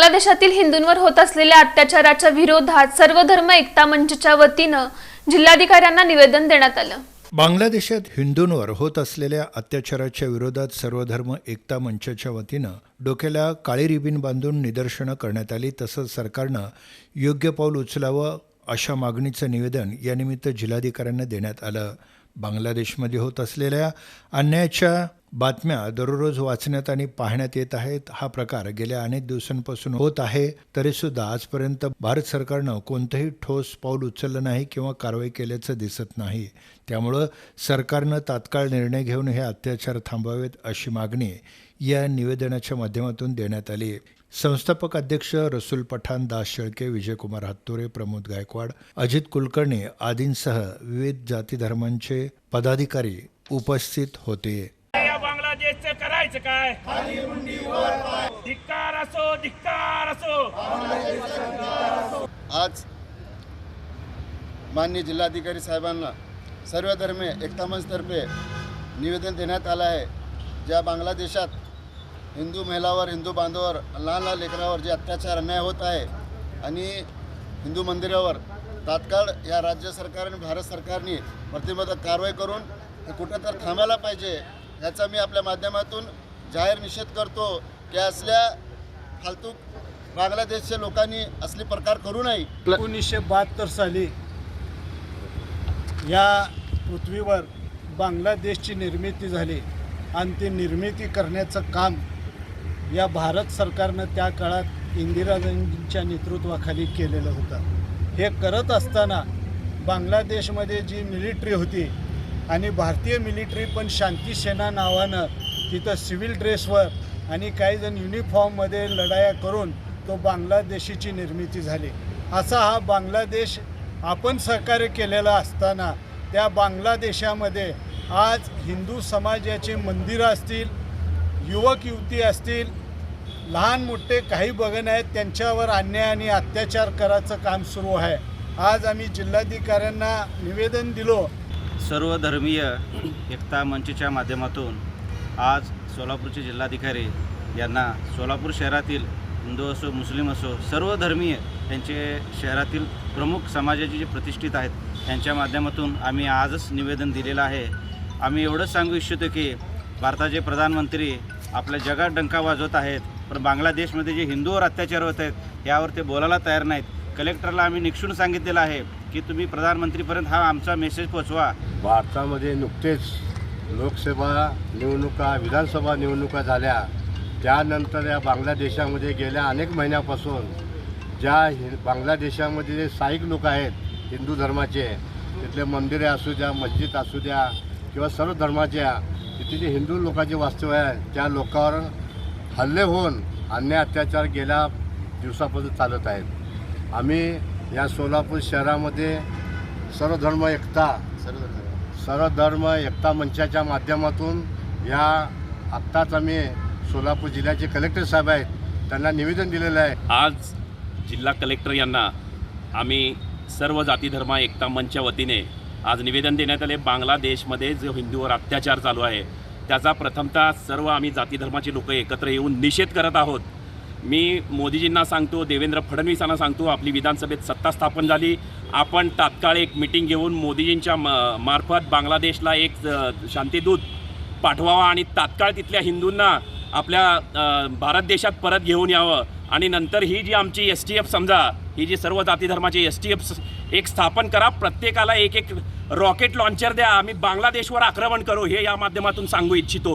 बांगलादेशातील हिंदूंवर होत असलेल्या अत्याचाराच्या विरोधात सर्वधर्म एकता मंचच्या वतीनं जिल्हाधिकाऱ्यांना निवेदन देण्यात आलं. बांगलादेशात हिंदूंवर होत असलेल्या अत्याचाराच्या विरोधात सर्वधर्म एकता मंचाच्या वतीनं डोक्याला काळी रिबीन बांधून निदर्शनं करण्यात आली तसंच सरकारनं योग्य पाऊल उचलावं अशा मागणीचं निवेदन यानिमित्त जिल्हाधिकाऱ्यांना देण्यात आलं. बांगलादेशमध्ये होत असलेल्या अन्यायाच्या बातम्या दररोज वाचण्यात आणि पाहण्यात येत आहेत. हा प्रकार गेल्या अनेक दिवसांपासून होत आहे. तरीसुद्धा आजपर्यंत भारत सरकारनं कोणतंही ठोस पाऊल उचललं नाही किंवा कारवाई केल्याचं दिसत नाही. त्यामुळं सरकारनं तात्काळ निर्णय घेऊन हे अत्याचार थांबवावेत अशी मागणी या निवेदनाच्या माध्यमातून देण्यात आली. संस्थापक अध्यक्ष रसूल पठाण दास शेळके विजयकुमार हत्तुरे प्रमोद गायकवाड अजित कुलकर्णी आदींसह विविध जाती धर्मांचे पदाधिकारी उपस्थित होते. करायचं काय? धिक्कार असो धिक्कार असो. आज माननीय जिल्हाधिकारी साहेबांना सर्व धर्मे एकता मंचतर्फे निवेदन देण्यात आलं आहे. ज्या बांगलादेशात हिंदू महिलावर हिंदू बांधवावर लहान लहान लेकरावर जे अत्याचार अन्याय होत आहे आणि हिंदू मंदिरावर तात्काळ या राज्य सरकार आणि भारत सरकारने प्रतिबंधक कारवाई करून हे कुठं तर थांबायला पाहिजे याचा मी आपल्या माध्यमातून जाहीर निषेध करतो की असल्या फालतू बांगलादेशच्या लोकांनी असले प्रकार करू नये. एकोणीसशे बहात्तर साली या पृथ्वीवर बांगलादेशची निर्मिती झाली आणि ती निर्मिती करण्याचं काम या भारत सरकारनं त्या काळात इंदिराजींच्या नेतृत्वाखाली केलेलं होतं. हे करत असताना बांगलादेशमध्ये जी मिलिटरी होती आणि भारतीय मिलिटरी पण शांती सेना नावानं तिथं सिव्हिल ड्रेसवर आणि काही जण युनिफॉर्ममध्ये लढाया करून तो बांगलादेशीची निर्मिती झाली. असा हा बांगलादेश आपण सहकार्य केलेला असताना त्या बांगलादेशामध्ये आज हिंदू समाजाचे मंदिरं असतील युवक युवती असतील लहान मोठे काही बघण आहेत त्यांच्यावर अन्याय आणि अत्याचार करायचं काम सुरू आहे. आज आम्ही जिल्हाधिकाऱ्यांना निवेदन दिलो सर्व धर्मीय एकता मंचच्या माध्यमातून आज सोलापूरचे जिल्हाधिकारी यांना सोलापूर शहरातील हिंदू असो मुस्लिम असो सर्व धर्मीय त्यांचे शहरातील प्रमुख समाजाचे जे प्रतिष्ठित आहेत त्यांच्या माध्यमातून आम्ही आजच निवेदन दिलेलं आहे. आम्ही एवढंच सांगू इच्छितो की भारताचे प्रधानमंत्री आपल्या जगात डंका वाजवत आहेत पण बांगलादेशमध्ये जे हिंदूवर अत्याचार होत आहेत यावर ते बोलायला तयार नाहीत. कलेक्टरला आम्ही निक्षून सांगितलेलं आहे की तुम्ही प्रधानमंत्रीपर्यंत हा आमचा मेसेज पोचवा. भारतामध्ये नुकतेच लोकसभा निवडणुका विधानसभा निवडणुका झाल्या. त्यानंतर या बांगलादेशामध्ये गेल्या अनेक महिन्यापासून ज्या हि बांगलादेशामध्ये जे साईक लोक आहेत हिंदू धर्माचे तिथले मंदिरे असू द्या मस्जिद असू द्या किंवा सर्व धर्माच्या तिथे जे हिंदू लोकांचे वास्तव्य आहे त्या लोकांवर हल्ले होऊन अन्याय अत्याचार गेल्या दिवसापासून चालत आहेत. आम्ही या सोलापूर शहरामध्ये सर्वधर्म एकता सर्व सर्व धर्म एकता मंचाच्या माध्यमातून या आत्ताच आम्ही सोलापूर जिल्ह्याचे कलेक्टर साहेब आहेत त्यांना निवेदन दिलेलं आहे. आज जिल्हा कलेक्टर यांना आम्ही सर्व जाती धर्म एकता मंचच्या वतीने आज निवेदन देण्यात आले. बांगलादेशमध्ये जो हिंदूवर अत्याचार चालू आहे त्याचा प्रथमतः सर्व आम्ही जाती धर्माचे लोक एकत्र येऊन निषेध करत आहोत. मी मोदीजींना सांगतो देवेंद्र फडणवीसांना सांगतो आपली विधानसभेत सत्ता स्थापन झाली. आपण तात्काळ एक मिटिंग घेऊन मोदीजींच्या म मार्फत बांगलादेशला एक शांतीदूत पाठवावा आणि तात्काळ तिथल्या हिंदूंना आपल्या भारत देशात परत घेऊन यावं. आणि नंतर ही जी आमची एस टी एफ समजा ही जी सर्व जाती धर्माची एस टी एफ एक स्थापन करा. प्रत्येकाला एक एक रॉकेट लॉन्चर द्या. आम्ही बांगलादेशवर आक्रमण करू. हे या माध्यमातून सांगू इच्छितो.